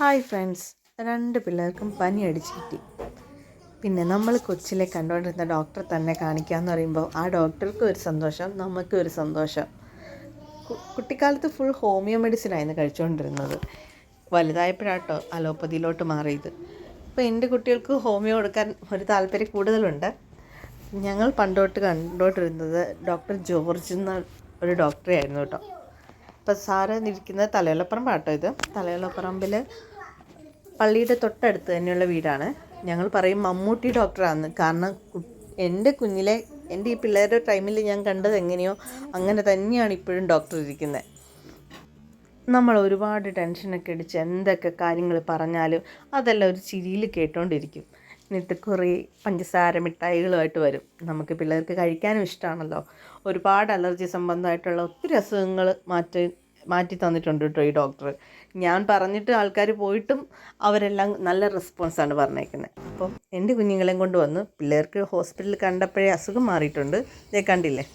Hi friends. രണ്ട് പിള്ളേർക്കും പനി അടിച്ച് കിട്ടി. പിന്നെ നമ്മൾ കൊച്ചിലെ കണ്ടുകൊണ്ടിരുന്ന ഡോക്ടറെ തന്നെ കാണിക്കാമെന്ന് പറയുമ്പോൾ ആ ഡോക്ടർക്കും ഒരു സന്തോഷം നമുക്കും ഒരു സന്തോഷം. കുട്ടിക്കാലത്ത് ഫുൾ ഹോമിയോ മെഡിസിൻ ആയിരുന്നു കഴിച്ചുകൊണ്ടിരുന്നത്. വലുതായപ്പോഴാട്ടോ അലോപ്പതിയിലോട്ട് മാറിയത്. ഇപ്പോൾ എന്റെ കുട്ടികൾക്ക് ഹോമിയോ കൊടുക്കാൻ ഒരു താല്പര്യം കൂടുതലുണ്ട്. ഞങ്ങൾ പണ്ടോട്ട് കണ്ടോണ്ടിരുന്നത് ഡോക്ടർ ജോർജ് എന്ന ഒരു ഡോക്ടറെ ആയിരുന്നു കേട്ടോ. ഇപ്പം സാറ് ഇരിക്കുന്നത് തലയോലപ്പറമ്പാട്ടോ ഇത്? തലയോലപ്പറമ്പിൽ പള്ളിയുടെ തൊട്ടടുത്ത് തന്നെയുള്ള വീടാണ്. ഞങ്ങൾ പറയും മമ്മൂട്ടി ഡോക്ടറാണ് കാരണം എന്റെ കുഞ്ഞിലെ എന്റെ ഈ പിള്ളേരുടെ ടൈമിൽ ഞാൻ കണ്ടത് എങ്ങനെയോ അങ്ങനെ തന്നെയാണ് ഇപ്പോഴും ഡോക്ടർ ഇരിക്കുന്നത് നമ്മൾ ഒരുപാട് ടെൻഷനൊക്കെ അടിച്ച് എന്തൊക്കെ കാര്യങ്ങൾ പറഞ്ഞാലും അതെല്ലാം ഒരു ചിരിയിൽ കേട്ടോണ്ടിരിക്കും. എന്നിട്ട് കുറേ പഞ്ചസാര മിഠായികളുമായിട്ട് വരും. നമുക്ക് പിള്ളേർക്ക് കഴിക്കാനും ഇഷ്ടമാണല്ലോ ഒരുപാട് അലർജി സംബന്ധമായിട്ടുള്ള ഒത്തിരി അസുഖങ്ങൾ മാറ്റി മാറ്റി തന്നിട്ടുണ്ട് കേട്ടോ ഈ ഡോക്ടർ ഞാൻ പറഞ്ഞിട്ട് ആൾക്കാർ പോയിട്ടും അവരെല്ലാം നല്ല റെസ്പോൺസാണ് പറഞ്ഞേക്കുന്നത് അപ്പം എന്റെ കുഞ്ഞുങ്ങളെയും കൊണ്ട് വന്ന് പിള്ളേർക്ക് ഹോസ്പിറ്റലിൽ കണ്ടപ്പോഴേ അസുഖം മാറിയിട്ടുണ്ട്. ഇതേ കണ്ടില്ലേ?